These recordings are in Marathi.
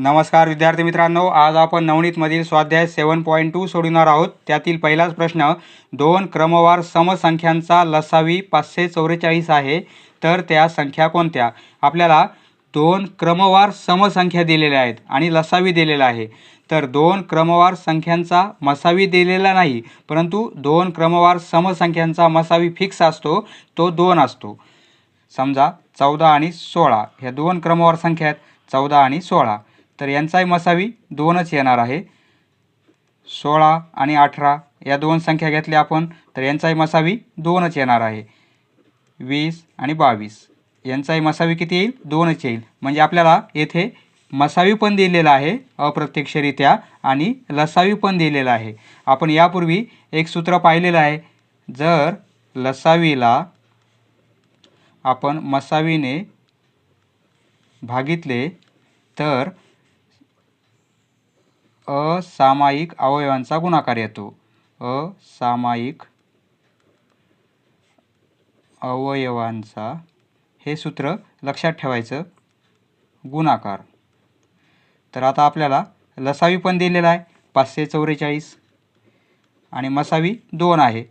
नमस्कार विद्यार्थी मित्रांनो. आज आपण नवनीतमधील स्वाध्याय सेवन पॉईंट टू सोडवणार आहोत. त्यातील पहिलाच प्रश्न दोन क्रमवार समसंख्यांचा लसावी पाचशे चौवेचाळीस आहे तर त्या संख्या कोणत्या? आपल्याला दोन क्रमवार समसंख्या दिलेल्या आहेत आणि लसावी दिलेला आहे. तर दोन क्रमवार संख्यांचा मसावी दिलेला नाही परंतु दोन क्रमवार समसंख्यांचा मसावी फिक्स असतो तो दोन असतो. समजा चौदा आणि सोळा ह्या दोन क्रमवार संख्या आहेत चौदा आणि सोळा. तर यांचाही मसावी दोनच येणार आहे. सोळा आणि अठरा या दोन संख्या घेतल्या आपण तर यांचाही मसावी दोनच येणार आहे. वीस आणि बावीस. यांचाही मसावी किती येईल? दोनच येईल. म्हणजे आपल्याला येथे मसावी पण दिलेला आहे अप्रत्यक्षरित्या आणि लसावी पण दिलेला आहे. आपण यापूर्वी एक सूत्र पाहिलेलं आहे. जर लसावीला आपण मसावीने भागितले तर असामायिक अवयवांचा गुणाकार येतो. असामायिक अवयवांचा हे सूत्र लक्षात ठेवायचं गुणाकार. तर आता आपल्याला लसावी पण दिलेला आहे पाचशे चौवेचाळीस आणि मसावी दोन आहे.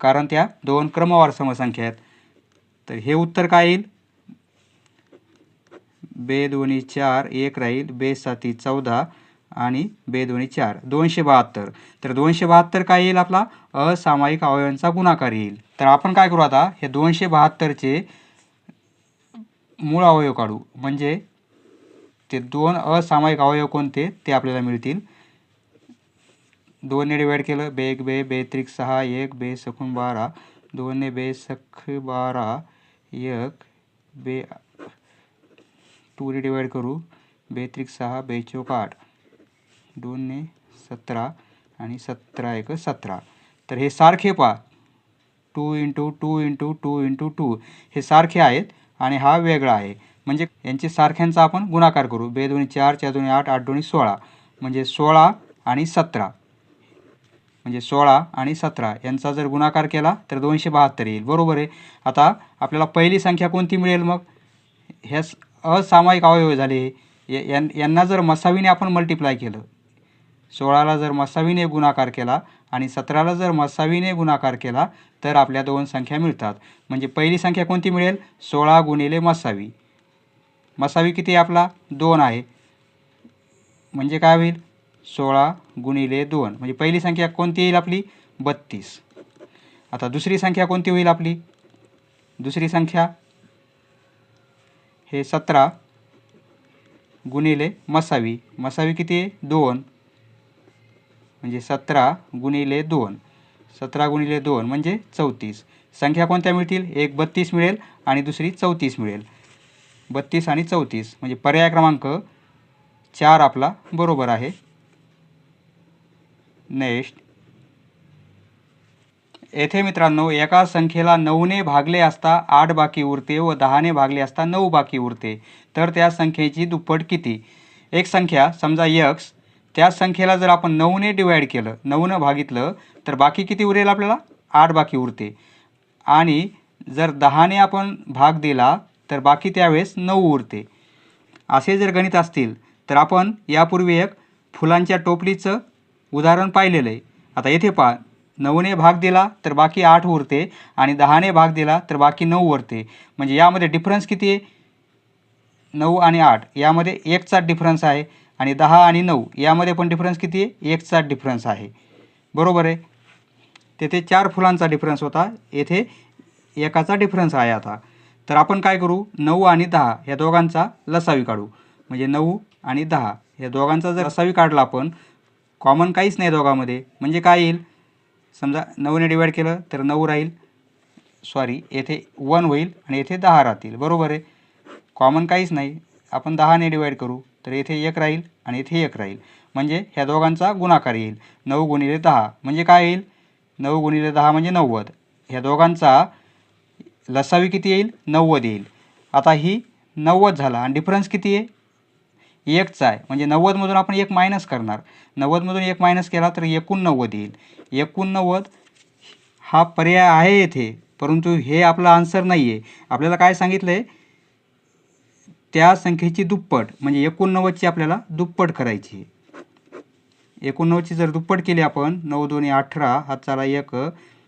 कारण त्या दोन क्रमवार समसंख्या आहेत. तर हे उत्तर काय येईल? बे दोन्ही चार एक राहील. बे साती चौदा आणि बे दोन्ही चार. दोनशे बहात्तर. तर दोनशे बहात्तर काय येईल आपला? असामायिक अवयवांचा गुणाकार येईल. तर आपण काय करू आता? हे दोनशे बहात्तरचे मूळ अवयव काढू. म्हणजे ते दोन असामायिक अवयव कोणते? ते आपल्याला मिळतील. दोनने डिवाईड केलं. बे एक बे बे त्रिक सहा एक बे सखून बारा. दोनने बे सख बारा एक बे टूने डिवाईड करू. बे त्रिक सहा बे चौक आठ. दोनने सतरा आणि सतरा एक सतरा. तर हे सारखे पहा. Two into two into two into two. हे सारखे आहेत आणि हा वेगळा आहे. म्हणजे यांचे सारख्यांचा आपण गुणाकार करू. बे दोन्ही चार चार दोन्ही आठ आठ दोन्ही सोळा. म्हणजे सोळा आणि सतरा. म्हणजे सोळा आणि सतरा. यांचा जर गुणाकार केला तर दोनशे बहात्तर येईल. बरोबर आहे? आता आपल्याला पहिली संख्या कोणती मिळेल मग? ह्या स- असामायिक अवयव झाले. या- यां यांना जर मसावीने आपण मल्टिप्लाय केलं सोळाला जर मसावीने गुणाकार केला आणि सतराला जर मसावीने गुणाकार केला तर आपल्या दोन संख्या मिळतात. म्हणजे पहिली संख्या कोणती मिळेल? सोळा गुणिले मसावी. मसावी किती आपला? दोन आहे. म्हणजे काय होईल? सोळा गुणिले दोन. म्हणजे पहिली संख्या कोणती येईल आपली? बत्तीस. आता दुसरी संख्या कोणती होईल आपली? दुसरी संख्या हे सतरा गुणिले मसावी. मसावी किती आहे? दोन. म्हणजे सतरा गुणिले दोन. सतरा गुणिले दोन म्हणजे चौतीस. संख्या कोणत्या मिळतील? एक बत्तीस मिळेल आणि दुसरी चौतीस मिळेल. बत्तीस आणि चौतीस म्हणजे पर्याय क्रमांक चार आपला बरोबर आहे. नेक्स्ट. येथे मित्रांनो एका संख्येला नऊने भागले असता आठ बाकी उरते व दहाने भागले असता नऊ बाकी उरते. तर त्या संख्येची दुप्पट किती? एक संख्या समजा यक्स त्या संख्येला जर आपण नऊने डिवाईड केलं नऊनं भागितलं तर बाकी किती उरेल आपल्याला? आठ बाकी उरते. आणि जर दहाने आपण भाग दिला तर बाकी त्यावेळेस नऊ उरते. असे जर गणित असतील तर आपण यापूर्वी एक फुलांच्या टोपलीचं उदाहरण पाहिलेलं आहे. आता येथे पहा नऊने भाग दिला तर बाकी आठ उरते आणि दहाने भाग दिला तर बाकी नऊ उरते. म्हणजे यामध्ये डिफरन्स किती आहे? नऊ आणि आठ. यामध्ये एकचा डिफरन्स आहे. आणि दहा आणि नऊ यामध्ये पण डिफरन्स किती आहे? एकचा डिफरन्स आहे. बरोबर आहे? तेथे चार फुलांचा डिफरन्स होता. येथे एकाचा डिफरन्स आहे आता. तर आपण काय करू? नऊ आणि दहा या दोघांचा लसावी काढू. म्हणजे नऊ आणि दहा या दोघांचा जर लसावी काढला आपण कॉमन काहीच नाही दोघांमध्ये. म्हणजे काय येईल? समजा नऊने डिवाईड केलं तर नऊ राहील. सॉरी येथे वन होईल आणि येथे दहा राहतील. बरोबर आहे? कॉमन काहीच नाही. आपण दहाने डिवाईड करू. तर येथे एक राहील आणि येथे एक राहील. म्हणजे ह्या दोघांचा गुणाकार येईल. नऊ गुणिले दहा. म्हणजे काय येईल? नऊ गुणिले दहा म्हणजे नव्वद. ह्या दोघांचा लसावी किती येईल? नव्वद येईल. आता ही नव्वद झाला आणि डिफरन्स किती आहे? एकचा आहे. म्हणजे नव्वदमधून आपण एक मायनस करणार. नव्वदमधून एक मायनस केला तर एकूण नव्वद येईल. एकूण नव्वद हा पर्याय आहे येथे. परंतु हे आपलं आन्सर नाही आहे आपल्याला काय सांगितलं आहे त्या संख्येची दुप्पट म्हणजे एकोणनव्वदची आपल्याला दुप्पट करायची आहे. एकोणनव्वदची जर दुप्पट केली आपण नऊ दोन्ही अठरा हातचाला एक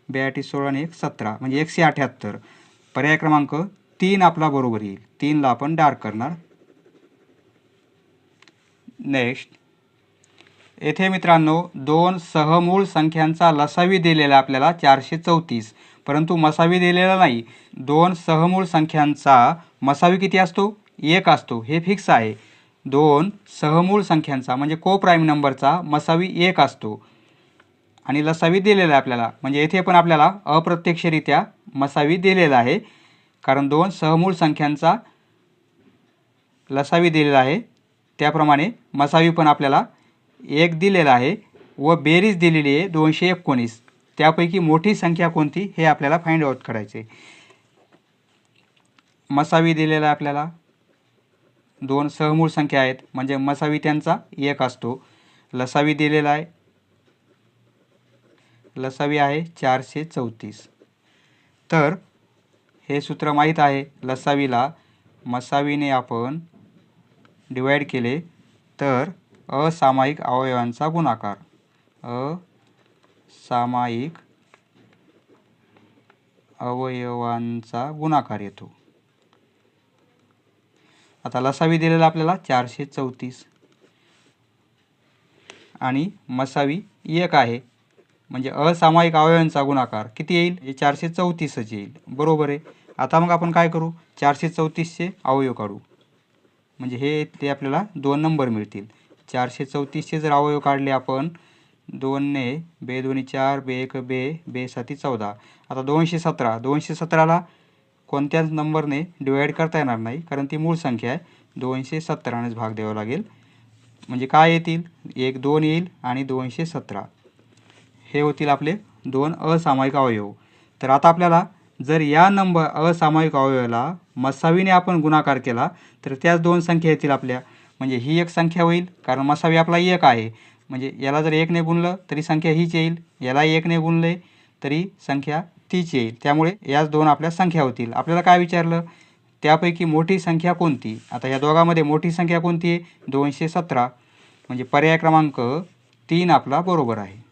ब्याटी सोळा आणि एक सतरा म्हणजे एकशे अठ्याहत्तर. पर्याय क्रमांक तीन आपला बरोबर येईल. तीनला आपण डार्क करणार. नेक्स्ट. येथे मित्रांनो दोन सहमूळ संख्यांचा लसावी दिलेला आपल्याला चारशे चौतीस. परंतु मसावी दिलेला नाही. दोन सहमूळ संख्यांचा मसावी किती असतो? एक असतो. हे फिक्स आहे. दोन सहमूळ संख्यांचा म्हणजे को प्राईम नंबरचा मसावी एक असतो. आणि लसावी दिलेला आहे आपल्याला. म्हणजे येथे पण आपल्याला अप्रत्यक्षरित्या मसावी दिलेला आहे. कारण दोन सहमूळ संख्यांचा लसावी दिलेला आहे. त्याप्रमाणे मसावी पण आपल्याला एक दिलेला आहे व बेरीज दिलेली आहे दोनशे एकोणीस. त्यापैकी मोठी संख्या कोणती? हे आपल्याला फाइंड आउट करायचे मसावी दिलेला आहे आपल्याला. दोन सहमूळ संख्या आहेत. म्हणजे मसावी त्यांचा एक असतो. लसावी दिलेला आहे. लसावी आहे चारशे चौतीस. तर हे सूत्र माहीत आहे. लसावीला मसावीने आपण डिवाईड केले. तर असामायिक अवयवांचा गुणाकार. असामायिक अवयवांचा गुणाकार येतो. आता लसावी दिलेला आपल्याला चारशे चौतीस. आणि मसावी एक आहे. म्हणजे असामायिक अवयवांचा गुणाकार. किती येईल? हे चारशे चौतीसच येईल. बरोबर आहे. आता मग आपण काय करू? चारशे चौतीसचे अवयव काढू. म्हणजे हे ते आपल्याला दोन नंबर मिळतील. चारशे चौतीसचे जर अवयव काढले आपण दोनने बे दोन्ही चार बे एक बे बे साती चौदा. आता दोनशे सतरा. दोनशे सतराला कोणत्याच नंबरने डिवाईड करता येणार नाही कारण ती मूळ संख्या आहे. दोनशे सतरानेच भाग द्यावा लागेल. म्हणजे काय येतील? एक दोन येईल आणि दोनशे सतरा. हे होतील आपले दोन असामायिक अवयव. तर आता आपल्याला जर या नंबर असामायिक अवयवाला मसावीने आपण गुणाकार केला तर त्याच दोन संख्या येतील आपल्या. म्हणजे ही एक संख्या होईल कारण मसावी आपला एक आहे. म्हणजे याला जर एकने गुणलं तरी संख्या हीच येईल. याला एकने गुणले तरी संख्या तीच येईल. त्यामुळे याच दोन आपल्या संख्या होतील. आपल्याला काय विचारलं? त्यापैकी मोठी संख्या कोणती? आता या दोघांमध्ये मोठी संख्या कोणती आहे? दोनशे सतरा. म्हणजे पर्याय क्रमांक तीन आपला बरोबर आहे.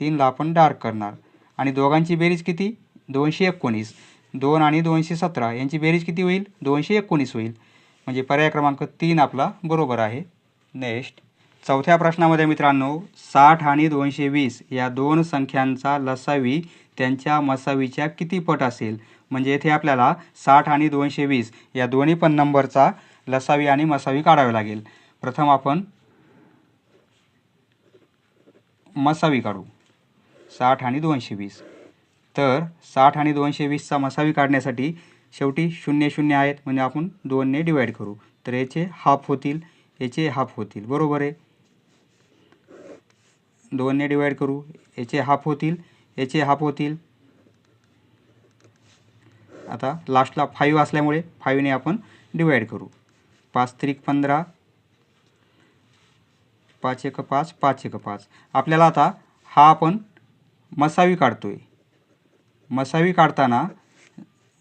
तीनला आपण डार्क करणार. आणि दोघांची बेरीज किती? दोनशे एकोणीस. दोन आणि दोनशे सतरा. यांची बेरीज किती होईल? दोनशे एकोणीस होईल. म्हणजे पर्याय क्रमांक तीन आपला बरोबर आहे. नेक्स्ट. चौथ्या प्रश्नामध्ये मित्रांनो साठ आणि दोनशे वीस या दोन संख्यांचा लसावी त्यांच्या मसावीच्या किती पट असेल? म्हणजे येथे आपल्याला साठ आणि दोनशे वीस या दोन्ही पण नंबरचा लसावी आणि मसावी काढावे लागेल. प्रथम आपण मसावी काढू. साठ आणि दोनशे वीस. तर साठ आणि दोनशे वीसचा मसावी काढण्यासाठी शेवटी शून्य शून्य आहेत. म्हणजे आपण दोनने डिवाईड करू. तर याचे हाफ होतील. याचे हाफ होतील. बरोबर आहे? दोनने डिवाईड करू. याचे हाफ होतील. याचे हाफ होतील. आता लास्टला फाईव्ह असल्यामुळे फाईव्हने आपण डिवाईड करू. पाच त्रिक पंधरा. पाच एक पाच पाच एक पाच. आपल्याला आता हा आपण मसावी काढतो आहे मसावी काढताना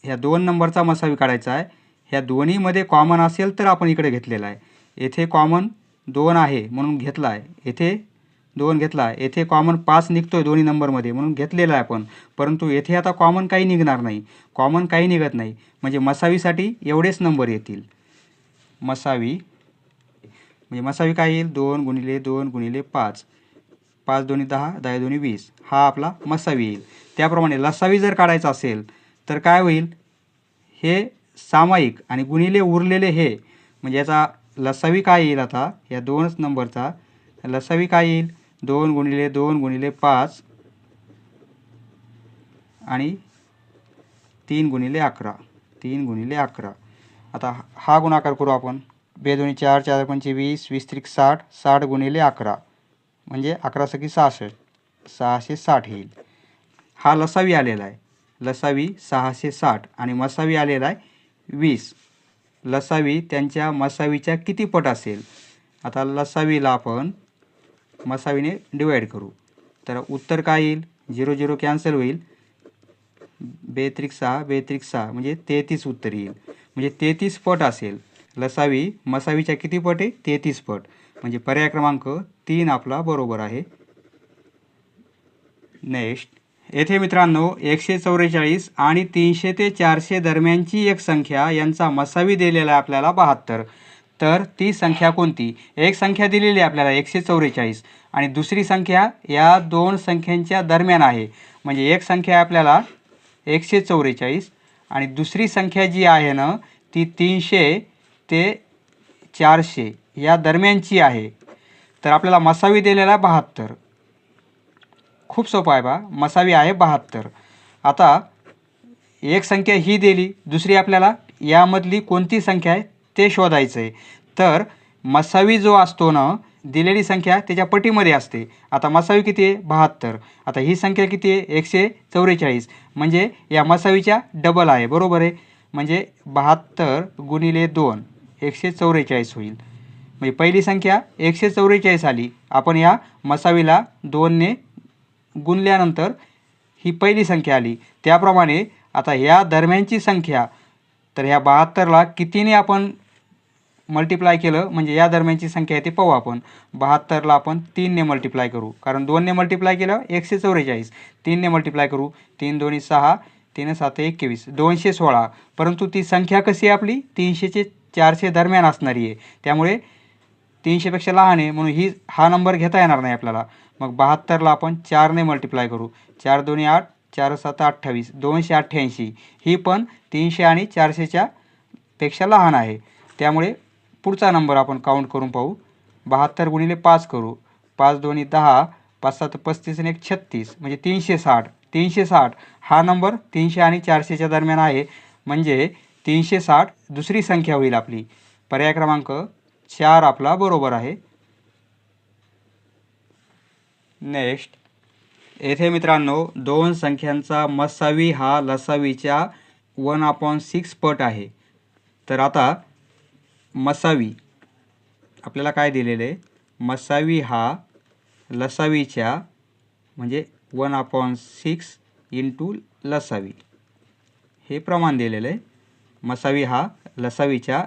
ह्या दोन नंबरचा मसावी काढायचा आहे. ह्या दोन्हीमध्ये कॉमन असेल तर आपण इकडे घेतलेला आहे. येथे कॉमन दोन आहे म्हणून घेतला आहे. येथे दोन घेतला. येथे कॉमन पाच निघतोय दोन्ही नंबरमध्ये म्हणून घेतलेला आहे आपण. परंतु येथे आता कॉमन काही निघणार नाही. कॉमन काही निघत नाही. म्हणजे मसावीसाठी एवढेच नंबर येतील. मसावी. म्हणजे मसावी काय येईल? दोन गुणिले दोन गुणिले पाच. पाच दोन्ही दहा दहा दोन्ही वीस. हा आपला मसावी येईल. त्याप्रमाणे लसावी जर काढायचा असेल तर काय होईल? हे सामायिक आणि गुणिले उरलेले हे. म्हणजे याचा लसावी काय येईल आता? या दोनच नंबरचा लसावी काय येईल? दोन गुणिले दोन गुणिले पाच आणि तीन गुणिले अकरा. तीन गुणिले अकरा. आता हा गुणाकार करू आपण. बेदोनी चार चार पंचे वीस वीस त्रिक साठ साठ गुणिले अकरा. म्हणजे अकरा सखी सहासष्ट. सहाशे साठ येईल. हा लसावी आलेला आहे. लसावी सहाशे साठ आणि मसावी आलेला आहे वीस. लसावी त्यांच्या मसावीच्या किती पट असेल? आता लसावीला आपण मसावीने डिवाईड करू. तर उत्तर काय येईल? झिरो झिरो कॅन्सल होईल. बेत्रिक सहा बेत्रिक सहा म्हणजे तेहतीस उत्तर येईल. म्हणजे तेहतीस पट असेल. लसावी मसावीच्या किती पट आहे? तेहतीस पट. म्हणजे पर्याय क्रमांक तीन आपला बरोबर आहे. नेक्स्ट येथे मित्रांनो एकशे चौवेचाळीस आणि तीनशे ते चारशे दरम्यानची एक संख्या यांचा मसावी दिलेला आहे आपल्याला बहात्तर. तर ती संख्या कोणती? एक संख्या दिलेली आहे आपल्याला एकशे चौवेचाळीस. आणि दुसरी संख्या या दोन संख्यांच्या दरम्यान आहे. म्हणजे एक संख्या आपल्याला एकशे चौवेचाळीस आणि दुसरी संख्या जी आहे ना ती तीनशे ते चारशे या दरम्यानची आहे. तर आपल्याला मसावी दिलेला बहात्तर. खूप सोपं आहे बा मसावी आहे बहात्तर. आता एक संख्या ही दिली दुसरी आपल्याला यामधली कोणती संख्या आहे? ते शोधायचं आहे तर मसावी जो असतो ना दिलेली संख्या त्याच्या पटीमध्ये असते. आता मसावी किती आहे? बहात्तर. आता ही संख्या किती आहे? एकशे चौवेचाळीस. म्हणजे या मसावीच्या डबल आहे. बरोबर आहे? म्हणजे बहात्तर गुणिले दोन एकशे चौवेचाळीस होईल. म्हणजे पहिली संख्या एकशे चौवेचाळीस आली. आपण या मसावीला दोनने गुणल्यानंतर ही पहिली संख्या आली. त्याप्रमाणे आता ह्या दरम्यानची संख्या तर ह्या बहात्तरला कितीने आपण मल्टिप्लाय केलं म्हणजे या दरम्यानची संख्या आहे ती पाहू आपण. बहात्तरला आपण तीनने मल्टिप्लाय करू. कारण दोनने मल्टिप्लाय केलं एकशे चौवेचाळीस. तीनने मल्टिप्लाय करू तीन दोन्ही सहा तीन सात एकवीस. दोनशे सोळा. परंतु ती संख्या कशी आहे आपली? तीनशेचे चारशे दरम्यान असणारी आहे. त्यामुळे तीनशेपेक्षा लहान आहे म्हणून ही हा नंबर घेता येणार नाही आपल्याला. मग बहात्तरला आपण चारने मल्टिप्लाय करू. चार दोन्ही आठ चार सात अठ्ठावीस. दोनशे अठ्ठ्याऐंशी. ही पण तीनशे आणि चारशेच्या पेक्षा लहान आहे. त्यामुळे पुढचा नंबर आपण काउंट करून पाहू. बहात्तर गुणिले पाच करू. पाच दोन्ही दहा पाच सात पस्तीस आणि एक छत्तीस म्हणजे तीनशे साठ. तीनशे साठ हा नंबर तीनशे आणि चारशेच्या दरम्यान आहे. म्हणजे तीनशे साठ दुसरी संख्या होईल आपली. पर्याय क्रमांक चार आपला बरोबर आहे. नेक्स्ट येथे मित्रांनो दोन संख्यांचा मसावी हा लसावीच्या वन अपॉन सिक्स पट आहे. तर आता मसावी. आपल्याला काय दिलेलं आहे? मसावी हा लसावीच्या म्हणजे वन अपॉन सिक्स इंटू लसावी. हे प्रमाण दिलेलं आहे. मसावी हा लसावीच्या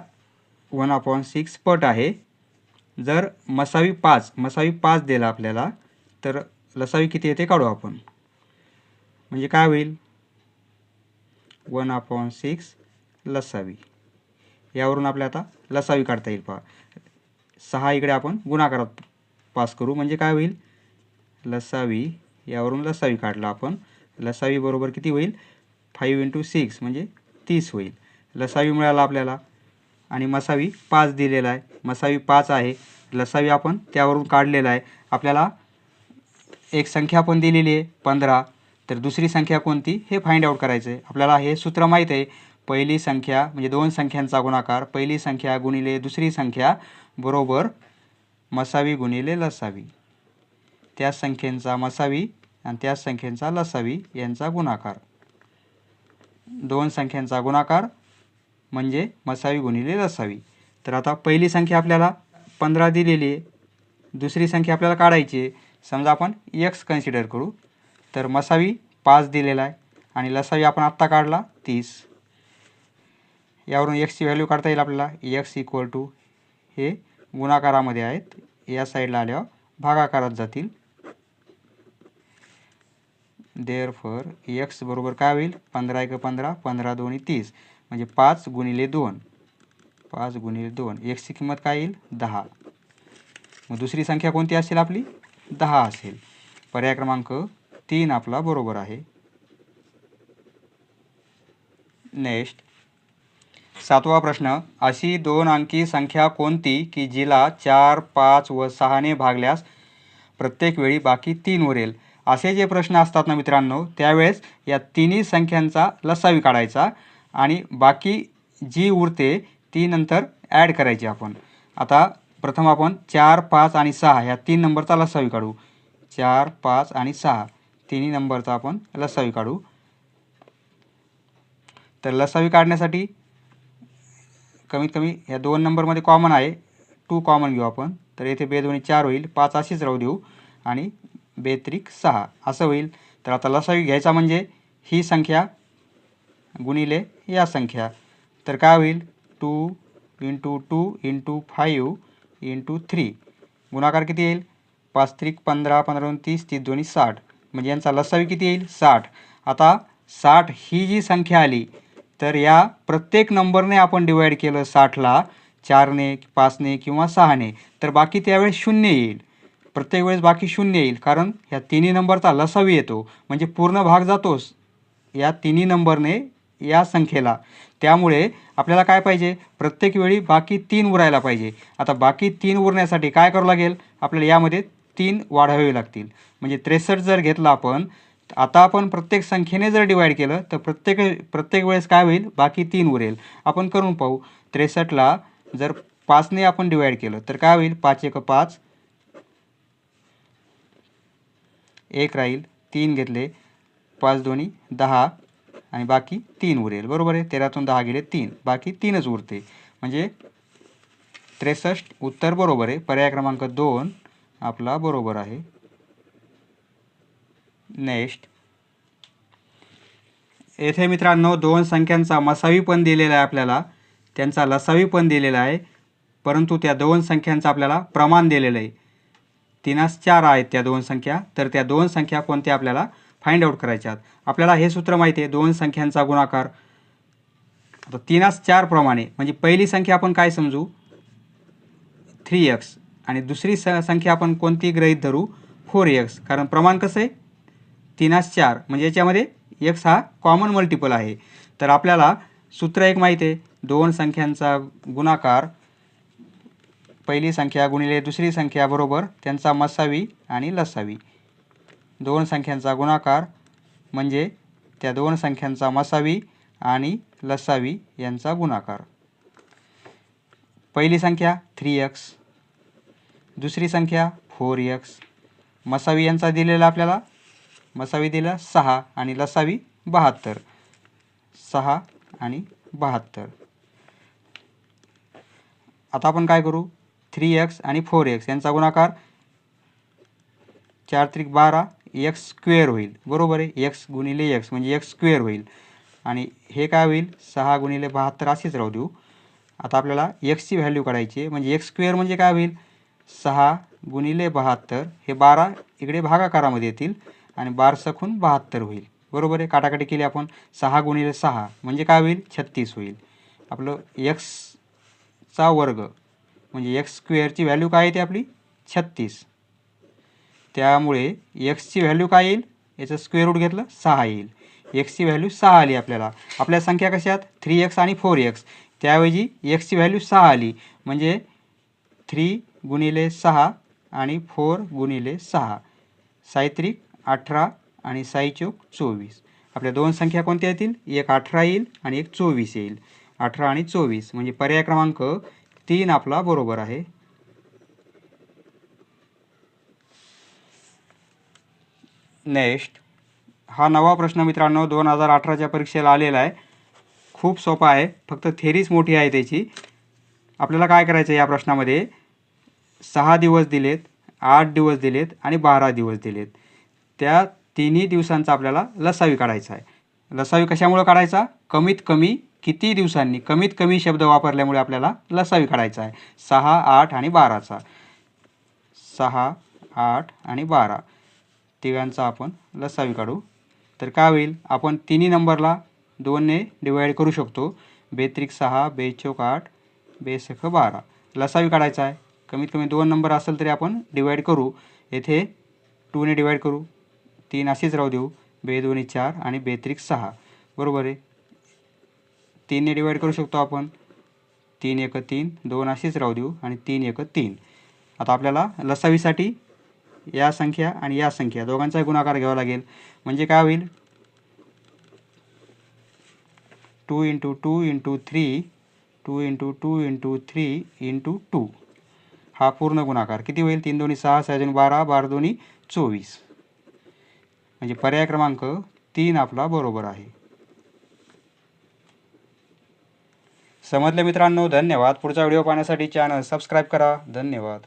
वन अपॉन सिक्स पट आहे. जर मसावी पाच मसावी पाच दिला आपल्याला तर लसावी किती येते काढू आपण? म्हणजे काय होईल? वन अपॉन सिक्स लसावी. यावरून आपल्या आता लसावी काढता येईल पहा. सहा इकडे आपण गुणाकारात पास करू. म्हणजे काय होईल? लसावी यावरून लसावी काढला आपण. लसावी बरोबर किती होईल? फाईव्ह इंटू सिक्स म्हणजे तीस होईल. लसावी मिळाला आपल्याला. आणि मसावी पाच दिलेला आहे. मसावी पाच आहे. लसावी आपण त्यावरून काढलेला आहे. आपल्याला एक संख्या पण दिलेली आहे पंधरा. तर दुसरी संख्या कोणती? हे फाइंड आउट करायचं आहे आपल्याला हे सूत्र माहीत आहे. पहिली संख्या म्हणजे दोन संख्यांचा गुणाकार पहिली संख्या गुणिले दुसरी संख्या बरोबर मसावी गुणिले लसावी. त्या संख्येचा मसावी आणि त्या संख्येचा लसावी यांचा गुणाकार. दोन संख्यांचा गुणाकार म्हणजे मसावी गुणिले लसावी. तर आता पहिली संख्या आपल्याला पंधरा दिलेली आहे. दुसरी संख्या आपल्याला काढायची आहे. समजा आपण एक्स कन्सिडर करू. तर मसावी पाच दिलेला आहे आणि लसावी आपण आत्ता काढला तीस. यावरून एक्सची व्हॅल्यू काढता येईल आपल्याला. एक्स इक्वल टू हे गुणाकारामध्ये आहेत. या साईडला आल्यावर भागाकारात जातील. देअर फॉर एक्स बरोबर काय होईल? पंधरा एक पंधरा पंधरा दोन्ही तीस. म्हणजे पाच गुणिले दोन. पाच गुणिले दोन. एक्सची किंमत काय येईल? दहा. मग दुसरी संख्या कोणती असेल आपली? दहा असेल. पर्याय क्रमांक तीन आपला बरोबर आहे. नेक्स्ट सातवा प्रश्न. अशी दोन अंकी संख्या कोणती की जिला चार पाच व सहाने भागल्यास प्रत्येक वेळी बाकी तीन उरेल? असे जे प्रश्न असतात ना मित्रांनो त्यावेळेस या तिन्ही संख्यांचा लसावी काढायचा आणि बाकी जी उरते ती नंतर ॲड करायची आपण. आता प्रथम आपण चार पाच आणि सहा ह्या तीन नंबरचा लसावी काढू. चार पाच आणि सहा तिन्ही नंबरचा आपण लसावी काढू. तर लसावी काढण्यासाठी कमीत कमी ह्या दोन नंबरमध्ये कॉमन आहे. टू कॉमन घेऊ आपण. तर येथे बेदोनी चार होईल. पाच अशीच राहू देऊ. आणि बेत्रिक सहा. असं होईल. तर आता लसावी घ्यायचा म्हणजे ही संख्या गुणिले या संख्या. तर काय होईल? Two into two into five into three गुणाकार किती येईल? पाच त्रिक पंधरा पंधरा दोन तीस तीस दोन्ही साठ. म्हणजे यांचा लसावी किती येईल? साठ. आता साठ ही जी संख्या आली तर या प्रत्येक नंबरने आपण डिवाईड केलं साठला चारने पाचने किंवा सहाने. तर बाकी त्यावेळेस शून्य येईल. प्रत्येक वेळेस बाकी शून्य येईल कारण ह्या तिन्ही नंबरचा लसावी येतो. म्हणजे पूर्ण भाग जातोच या तिन्ही नंबरने या संख्येला. त्यामुळे आपल्याला काय पाहिजे? प्रत्येक वेळी बाकी तीन उरायला पाहिजे. आता बाकी तीन उरण्यासाठी काय करावं लागेल? आपल्याला यामध्ये तीन वाढावे लागतील. म्हणजे त्रेसष्ट जर घेतला आपण आता आपण प्रत्येक संख्येने जर डिवाईड केलं तर प्रत्येक प्रत्येक वेळेस काय होईल? बाकी तीन उरेल. आपण करून पाहू. त्रेसष्टला जर पाचने आपण डिवाईड केलं तर काय होईल? पाच एक पाच. एक राहील. तीन घेतले. पाच दोन्ही. दहा. आणि बाकी तीन उरेल. बरोबर आहे? तेरातून दहा गेले तीन. बाकी तीनच उरते. म्हणजे त्रेसष्ट उत्तर बरोबर आहे. पर्याय क्रमांक दोन आपला बरोबर आहे. नेक्स्ट. येथे मित्रांनो दोन संख्यांचा मसावी पण दिलेला आहे आपल्याला. त्यांचा लसावी पण दिलेला आहे परंतु त्या दोन संख्यांचं आपल्याला प्रमाण दिलेलं आहे. तीनास चार आहेत त्या दोन संख्या तर त्या दोन संख्या कोणत्या आपल्याला फाइंड आउट करायच्यात आपल्याला हे सूत्र माहिती आहे दोन संख्यांचा गुणाकार. आता तीनास चार प्रमाणे म्हणजे पहिली संख्या आपण काय समजू? थ्री एक्स आणि दुसरी स संख्या आपण कोणती गृहीत धरू? फोर एक्स कारण प्रमाण कसं आहे? तीनास चार. म्हणजे याच्यामध्ये एक्स हा कॉमन मल्टिपल आहे. तर आपल्याला सूत्र एक माहिती आहे. दोन संख्यांचा गुणाकार पहिली संख्या गुणिले दुसरी संख्या बरोबर त्यांचा मसावी आणि लसावी. दोन संख्यांचा गुणाकार म्हणजे त्या दोन संख्यांचा मसावी आणि लसावी यांचा गुणाकार. पहिली संख्या थ्री एक्स दुसरी संख्या फोर एक्स मसावी यांचा दिलेला आपल्याला मसावी दिला सहा आणि लसावी बहात्तर. सहा आणि बहात्तर. आता आपण काय करू? थ्री एक्स आणि फोर एक्स यांचा गुणाकार चार त्रिक बारा एक्स स्क्वेअर होईल. बरोबर आहे? एक्स गुणिले एक्स म्हणजे एक्स स्क्वेअर होईल. आणि हे काय होईल? सहा गुणिले बहात्तर असेच राहू देऊ. आता आपल्याला एक्सची व्हॅल्यू काढायची आहे. म्हणजे एक्स स्क्वेअर म्हणजे काय होईल? सहा गुणिले बहात्तर हे बारा इकडे भागाकारामध्ये येतील. आणि बार सखून बहात्तर होईल. बरोबर आहे? काटाकाटी केली आपण सहा गुणिले सहा. म्हणजे काय होईल? छत्तीस होईल. आपलं एक्सचा वर्ग म्हणजे एक्स स्क्वेअरची व्हॅल्यू काय येते आपली? छत्तीस. त्यामुळे एक्सची व्हॅल्यू काय येईल? याचं स्क्वेअर रूट घेतलं सहा येईल. एक्सची व्हॅल्यू सहा आली आपल्याला. आपल्या संख्या कशा आहेत? थ्री एक्स आणि फोर एक्स त्याऐवजी एक्सची व्हॅल्यू सहा आली. म्हणजे थ्री गुणिले सहा आणि फोर गुणिले सहा. सायत्रिक अठरा आणि साई चौक चोवीस. आपल्या दोन संख्या कोणत्या येतील? एक अठरा येईल आणि एक चोवीस येईल. अठरा आणि चोवीस म्हणजे पर्याय क्रमांक तीन आपला बरोबर आहे. नेक्स्ट. हा नवा प्रश्न मित्रांनो दोन हजार अठराच्या परीक्षेला आलेला आहे. खूप सोपा आहे. फक्त थेरीच मोठी आहे त्याची. आपल्याला काय करायचं आहे या प्रश्नामध्ये? सहा दिवस दिलेत आठ दिवस दिलेत आणि बारा दिवस दिलेत. त्या तिन्ही दिवसांचा आपल्याला लसावी काढायचा आहे. लसावी कशामुळं काढायचा? कमीत कमी किती दिवसांनी कमीत कमी शब्द वापरल्यामुळे आपल्याला लसावी काढायचा आहे. सहा आठ आणि बाराचा. सहा आठ आणि बारा. तिघांचा आपण लसावी काढू. तर काय होईल? आपण तिन्ही नंबरला दोनने डिवाईड करू शकतो. बेत्रिक सहा बेचोक आठ बेसख बारा. लसावी काढायचा आहे. कमीत कमी दोन नंबर असेल तरी आपण डिवाईड करू. येथे टूने डिवाईड करू. तीन अशीच राहू देऊ. बे दोन्ही चार आणि बेत्रिक सहा. बरोबर आहे? तीनने डिवाईड करू शकतो आपण. तीन एक तीन दोन अशीच राहू देऊ आणि तीन एक तीन. आता आपल्याला लसावीसाठी या संख्या आणि या संख्या दोघांचाही गुणाकार घ्यावा लागेल. म्हणजे काय होईल? Two into two into three two into two into three into two. हा पूर्ण गुणाकार. किती होईल? तीन दोन्ही सहा सहा दोन बारा बारा दोन्ही चोवीस. म्हणजे पर्याय क्रमांक तीन आपला बरोबर आहे. समजले मित्रांनो? धन्यवाद. पुढचा व्हिडिओ पाहण्यासाठी चॅनल सबस्क्राईब करा. धन्यवाद.